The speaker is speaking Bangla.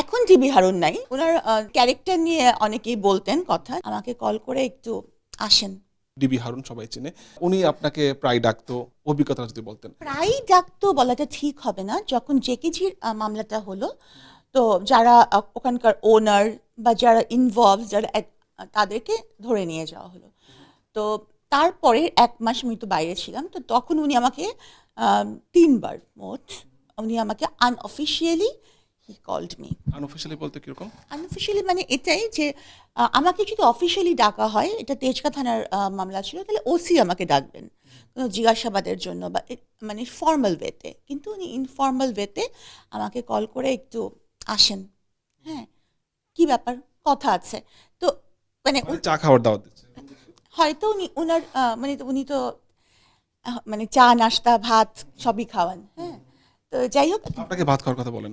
এখন টিবি হারুন নাই। ওনার ক্যারেক্টার নিয়ে অনেকেই বলতেন কথা। আমাকে কল করে একটু আসেন। ডিবি হারুন সবাই চেনে। উনি আপনাকে প্রায় ডাকতো অভিজ্ঞতা যদি বলতেন। প্রায় ডাকতো বলাটা ঠিক হবে না। যখন জেকেজির মামলাটা হলো তো যারা ওখানকার ওনার বা যারা ইনভলভ যারা তাদেরকে ধরে নিয়ে যাওয়া হলো। তো তারপরে এক মাস আমি তো বাইরে ছিলাম তো তখন উনি আমাকে তিনবার মোট উনি আমাকে unofficially he called me unofficially বলতে কীরকম? আনঅফিসিয়ালি মানে এটাই যে আমাকে যদি অফিসিয়ালি ডাকা হয় এটা তেজকা থানার মামলা ছিল তাহলে ওসি আমাকে ডাকবেন। কোনো জিজ্ঞাসাবাদের জন্য বা মানে ফর্মাল ওয়েতে কিন্তু উনি ইনফর্মাল ওয়েতে আমাকে কল করে একটু আসেন। হ্যাঁ কি ব্যাপার? কথা আছে। তো মানে মানে চা খাওয়ার দাওয়াত হয়তো উনি ওনার মানে উনি তো মানে চা নাস্তা ভাত সবই খাওয়ান। হ্যাঁ তো যাই হোক। আপনাকে ভাত খাওয়ার কথা বলেন